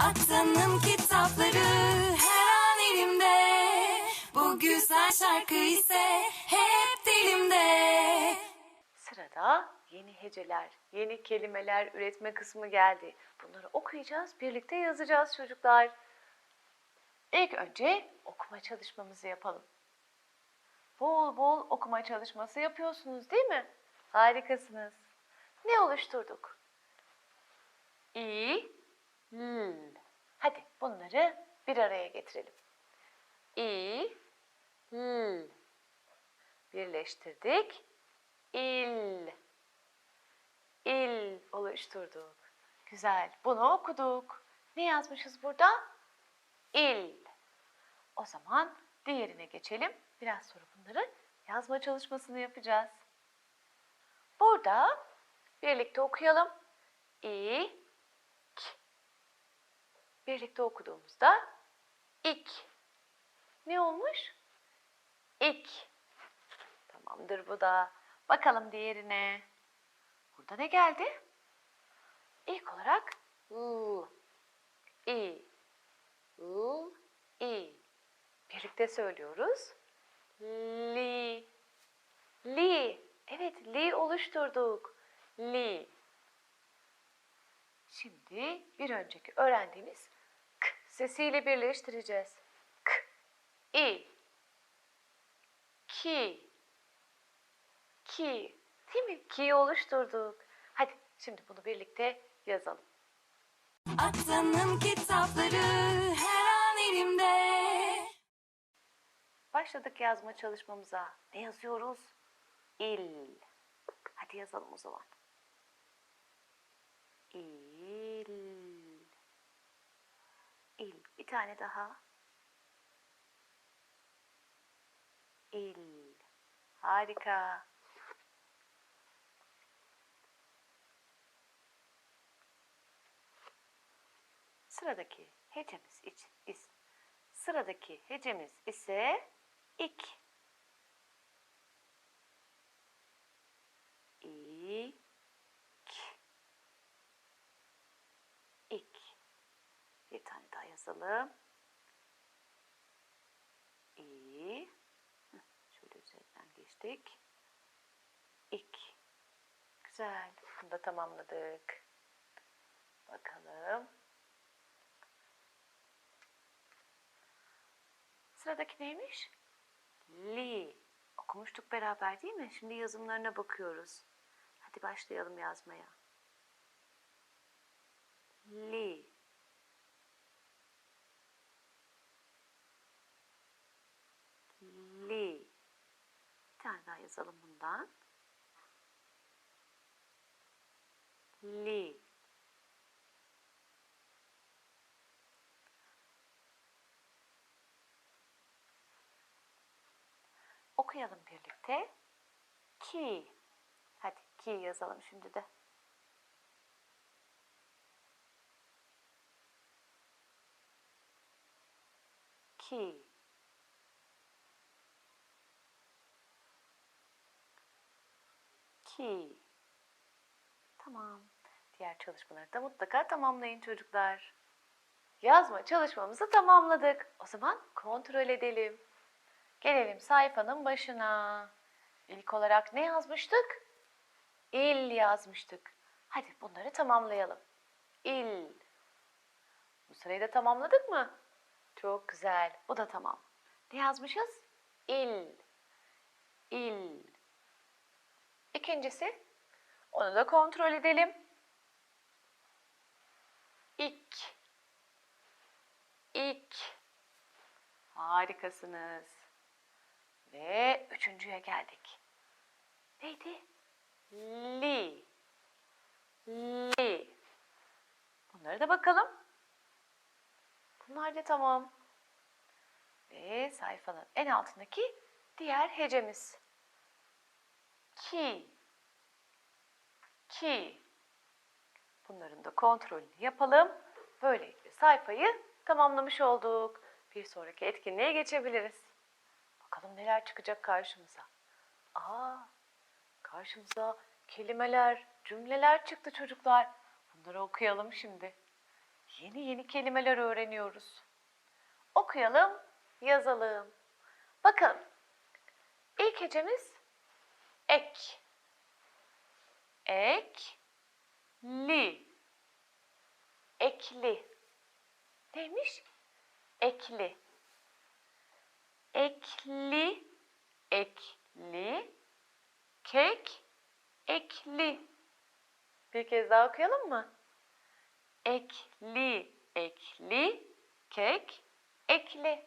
Atanın kitapları her an elimde Bu güzel şarkı ise hep dilimde Sırada yeni heceler, yeni kelimeler üretme kısmı geldi. Bunları okuyacağız, birlikte yazacağız çocuklar. İlk önce okuma çalışmamızı yapalım. Bol bol okuma çalışması yapıyorsunuz değil mi? Harikasınız. Ne oluşturduk? İ, l. Hadi bunları bir araya getirelim. İ, l. Birleştirdik. İl. İl oluşturduk. Güzel. Bunu okuduk. Ne yazmışız burada? İl. O zaman diğerine geçelim. Biraz sonra bunları yazma çalışmasını yapacağız. Burada birlikte okuyalım. İ. Birlikte okuduğumuzda ik. Ne olmuş? İk. Tamamdır bu da. Bakalım diğerine. Burada ne geldi? İlk olarak l, i, l, i. Birlikte söylüyoruz. Li, li. Evet, li oluşturduk. Li. Şimdi bir önceki öğrendiğimiz sesiyle birleştireceğiz. K, i, ki, ki. Değil mi? Ki oluşturduk. Hadi şimdi bunu birlikte yazalım. Atanın kitapları her an elimde Başladık yazma çalışmamıza. Ne yazıyoruz? İl. Hadi yazalım o zaman. İl. Bir tane daha. İl. Harika. Sıradaki hecemiz için is. Sıradaki hecemiz ise. İk. İk. Bir tane daha yazalım. İ. Heh, Şöyle üzerinden geçtik. İk. Güzel. Bunu da tamamladık. Bakalım. Sıradaki neymiş? Li. Okumuştuk beraber değil mi? Şimdi yazımlarına bakıyoruz. Hadi başlayalım yazmaya. Li. Li. Bir tane daha yazalım bundan. Li. Okuyalım birlikte. Ki. Hadi ki yazalım şimdi de. Ki. Ki. Tamam. Diğer çalışmaları da mutlaka tamamlayın çocuklar. Yazma çalışmamızı tamamladık. O zaman kontrol edelim. Gelelim sayfanın başına. İlk olarak ne yazmıştık? İl yazmıştık. Hadi bunları tamamlayalım. İl. Bu sırayı da tamamladık mı? Çok güzel. Bu da tamam. Ne yazmışız? İl. İl. İkincisi. Onu da kontrol edelim. İk. İk. Harikasınız. Ve üçüncüye geldik. Neydi? Li. Li. Bunlara da bakalım. Bunlar da tamam. Ve sayfanın en altındaki diğer hecemiz. Ki. Ki. Bunların da kontrolünü yapalım. Böylelikle sayfayı tamamlamış olduk. Bir sonraki etkinliğe geçebiliriz. Bakalım neler çıkacak karşımıza. Aa, karşımıza kelimeler, cümleler çıktı çocuklar. Bunları okuyalım şimdi. Yeni yeni kelimeler öğreniyoruz. Okuyalım, yazalım. Bakın. İlk hecemiz ek. Ek. Li. Ekli. Neymiş? Ekli. Ekli. Ekli. Kek. Ekli. Bir kez daha okuyalım mı? Ekli, ekli, kek, ekli.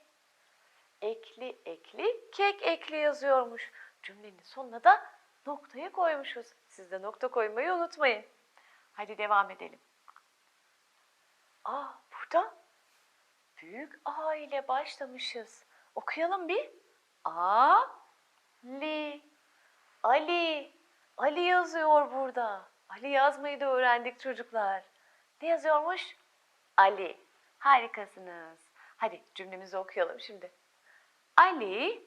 Ekli, ekli, kek ekli yazıyormuş. Cümlenin sonuna da noktayı koymuşuz. Siz de nokta koymayı unutmayın. Hadi devam edelim. Aa, burada büyük A ile başlamışız. Okuyalım bir. A, li, Ali. Ali yazıyor burada. Ali yazmayı da öğrendik çocuklar. Ne yazıyormuş? Ali. Harikasınız. Hadi cümlemizi okuyalım şimdi. Ali,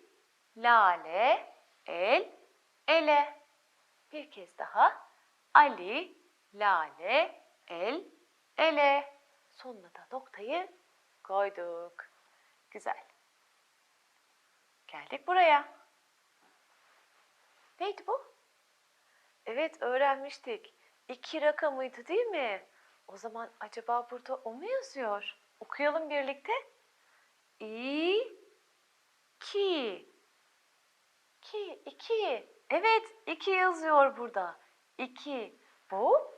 lale, el, ele. Bir kez daha Ali, lale, el, ele. Sonuna da noktayı koyduk. Güzel. Geldik buraya. Neydi bu? Evet öğrenmiştik. İki rakamıydı değil mi? O zaman acaba burada o mu yazıyor? Okuyalım birlikte. İki. 2, 2. Evet, 2 yazıyor burada. 2. Bu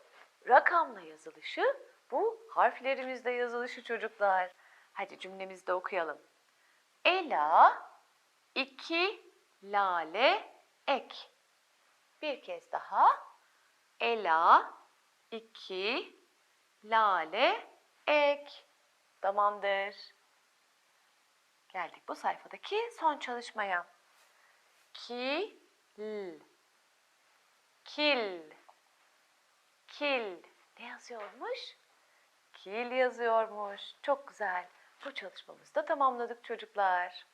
rakamla yazılışı, bu harflerimizde yazılışı çocuklar. Hadi cümlemizde okuyalım. Ela, iki lale ek. Bir kez daha. Ela, iki lale ek. Tamamdır. Geldik bu sayfadaki son çalışmaya. Ki, l. Kil. Kil. Ne yazıyormuş? Kil yazıyormuş. Çok güzel. Bu çalışmamızı da tamamladık çocuklar.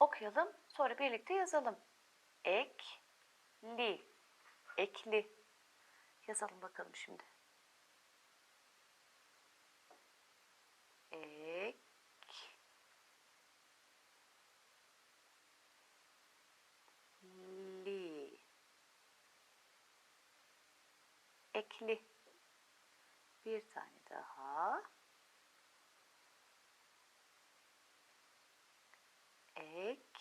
Okuyalım, sonra birlikte yazalım. Ek, li, ekli. Yazalım bakalım şimdi. Ek, li, ekli. Bir tane daha. Ek,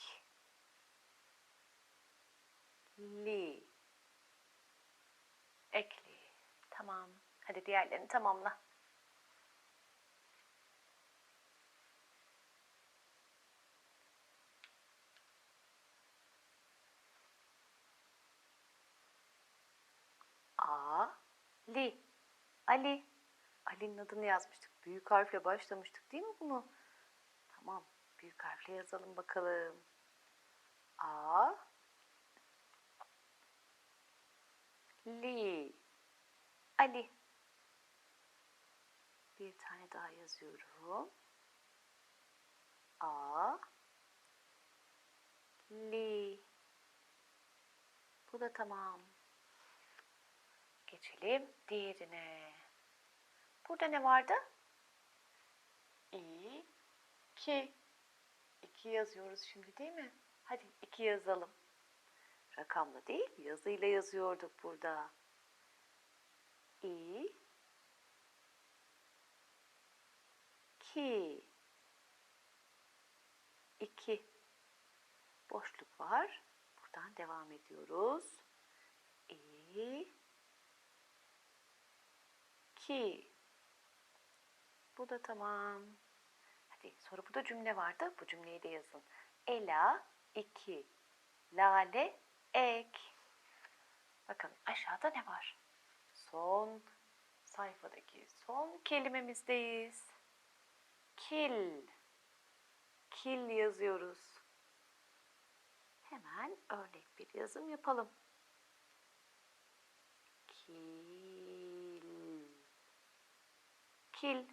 li. Ekli. Tamam. Hadi diğerlerini tamamla. A, li. Ali. Ali'nin adını yazmıştık. Büyük harfle başlamıştık değil mi bunu? Tamam. Büyük harfle yazalım bakalım. A, Li. Ali. Bir tane daha yazıyorum. A. Li. Bu da tamam. Geçelim diğerine. Burada ne vardı? İ. Ki. İki yazıyoruz şimdi değil mi? Hadi iki yazalım. Rakamla değil, yazıyla yazıyorduk burada. İ, ki, iki. Boşluk var. Buradan devam ediyoruz. İ, ki. Bu da tamam. Hadi sonra burada cümle vardı. Bu cümleyi de yazın. Ela, iki. Lale, ek. Bakın aşağıda ne var? Son sayfadaki son kelimemizdeyiz. Kil. Kil yazıyoruz. Hemen örnek bir yazım yapalım. Kil. Kil.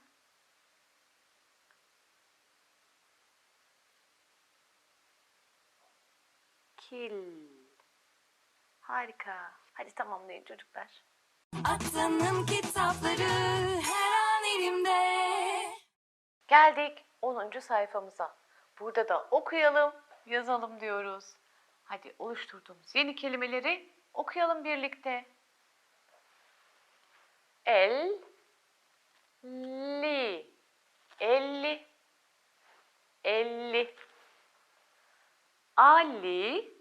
Kil. Harika. Hadi tamamlayın çocuklar. Atanın kitapları her an elimde. Geldik 10. sayfamıza. Burada da okuyalım, yazalım diyoruz. Hadi oluşturduğumuz yeni kelimeleri okuyalım birlikte. El, li, elli, elli. Ali,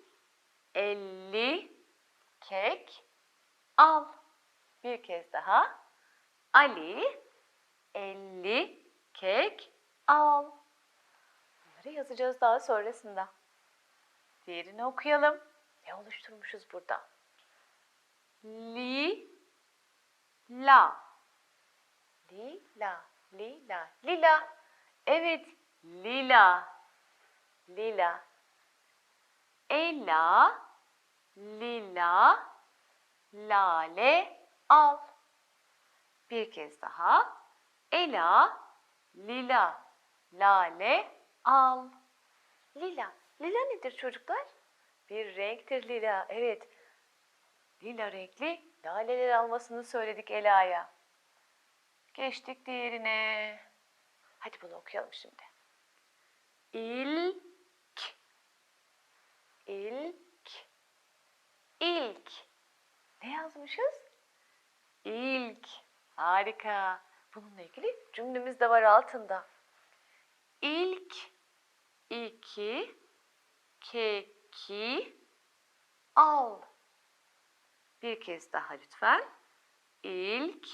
elli, kek, al. Daha. Ali, elli, kek, al. Bunları yazacağız daha sonrasında. Diğerini okuyalım. Ne oluşturmuşuz burada? Li, la. Li, la, li, la. Lila. Evet, lila. Lila. Ela, lila, lale, al. Bir kez daha. Ela, lila, lale, al. Lila. Lila nedir çocuklar? Bir renktir lila. Evet. Lila renkli laleler almasını söyledik Ela'ya. Geçtik diğerine. Hadi bunu okuyalım şimdi. İlk. İlk. İlk. Ne yazmışız? İlk. Harika. Bununla ilgili cümlemiz de var altında. İlk iki keki al. Bir kez daha lütfen. İlk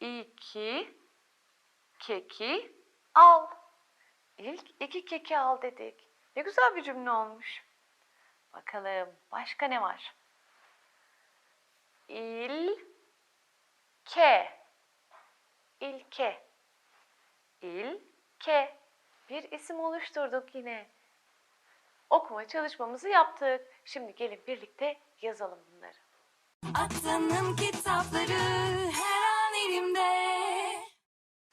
iki keki al. İlk iki keki al dedik. Ne güzel bir cümle olmuş. Bakalım başka ne var? İlke. İlke. İlke. Bir isim oluşturduk yine. Okuma çalışmamızı yaptık. Şimdi gelin birlikte yazalım bunları. Atanın kitapları her an elimde.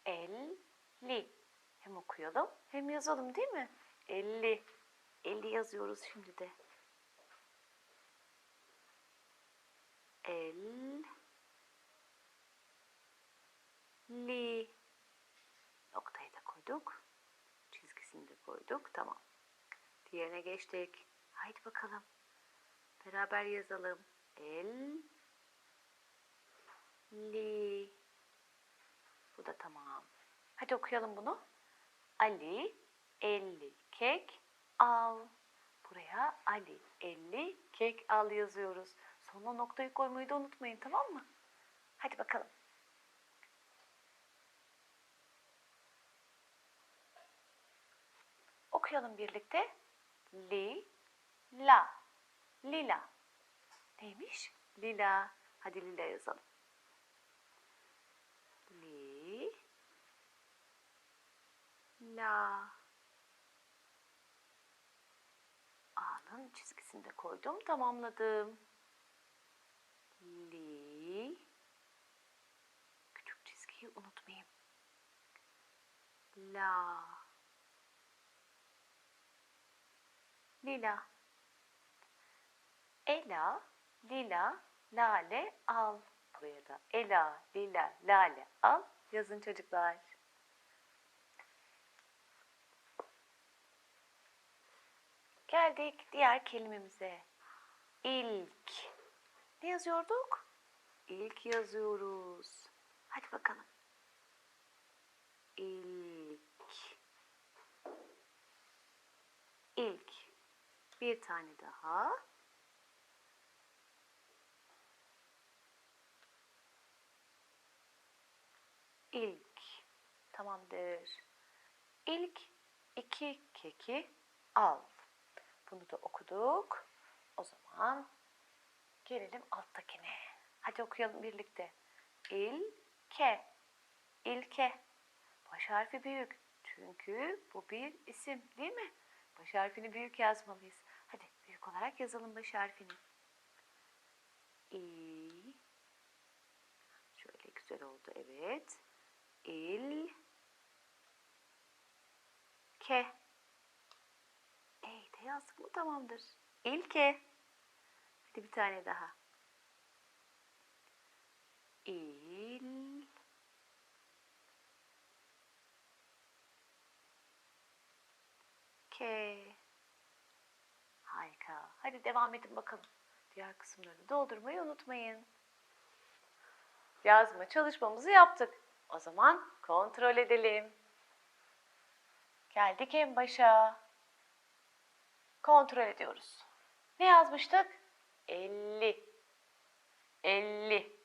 Elli. Hem okuyalım hem yazalım değil mi? Elli. Elli yazıyoruz şimdi de. El. Li. Noktayı da koyduk. Çizgisini de koyduk. Tamam. Diğerine geçtik. Haydi bakalım. Beraber yazalım. El. Li. Bu da tamam. Hadi okuyalım bunu. Ali 50 kek al. Buraya Ali 50 kek al yazıyoruz. Sonuna noktayı koymayı da unutmayın tamam mı? Hadi bakalım. Okuyalım birlikte. Li, la, lila. Neymiş? Lila. Hadi lila yazalım. Li, la. A'nın çizgisini de koydum, tamamladım. Li. Küçük çizgiyi unutmayayım. La. Lila. Ela, lila, lale, al. Buraya da ela, lila, lale, al. Yazın çocuklar. Geldik diğer kelimemize. İlk. Ne yazıyorduk? İlk yazıyoruz. Hadi bakalım. İlk. İlk. Bir tane daha. İlk. Tamamdır. İlk iki keki al. Bunu da okuduk. O zaman gelelim alttakine. Hadi okuyalım birlikte. İlke. İlke. Baş harfi büyük. Çünkü bu bir isim değil mi? Baş harfini büyük yazmalıyız olarak yazalım baş harfini. İ şöyle güzel oldu evet. İl ke E'yi de yazdık mı tamamdır. İlke. Hadi bir tane daha. İl ke Harika. Hadi devam edin bakalım. Diğer kısımlarını doldurmayı unutmayın. Yazma çalışmamızı yaptık. O zaman kontrol edelim. Geldik en başa. Kontrol ediyoruz. Ne yazmıştık? 50. 50.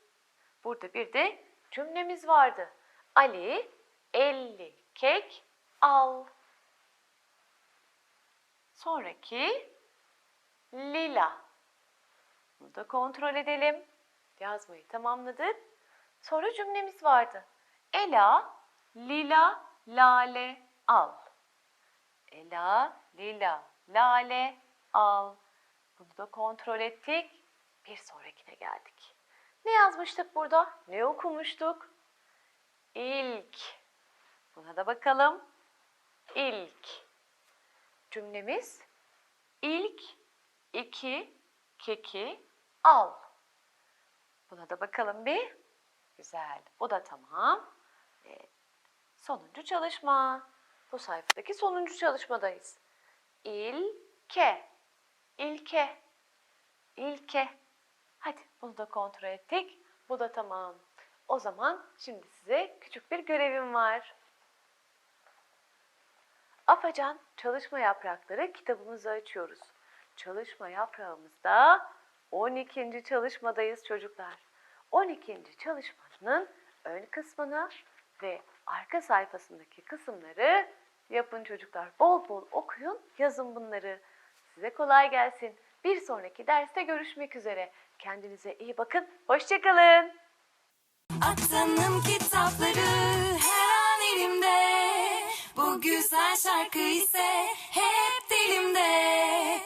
Burada bir de cümlemiz vardı. Ali 50 kek al. Sonraki lila. Bunu da kontrol edelim. Yazmayı tamamladık. Sonra cümlemiz vardı. Ela lila lale al. Ela lila lale al. Bunu da kontrol ettik. Bir sonrakine geldik. Ne yazmıştık burada? Ne okumuştuk? İlk. Buna da bakalım. İlk. Cümlemiz ilk iki keki al. Buna da bakalım bir. Güzel. Bu da tamam. Ve sonuncu çalışma. Bu sayfadaki sonuncu çalışmadayız. İlke. İlke. İlke. Hadi bunu da kontrol ettik. Bu da tamam. O zaman şimdi size küçük bir görevim var. Afacan Çalışma Yaprakları kitabımızı açıyoruz. Çalışma yaprağımızda 12. çalışmadayız çocuklar. 12. çalışmanın ön kısmını ve arka sayfasındaki kısımları yapın çocuklar. Bol bol okuyun, yazın bunları. Size kolay gelsin. Bir sonraki derste görüşmek üzere. Kendinize iyi bakın. Hoşçakalın. Atanım kitapları her an elimde Bu güzel şarkı ise hep dilimde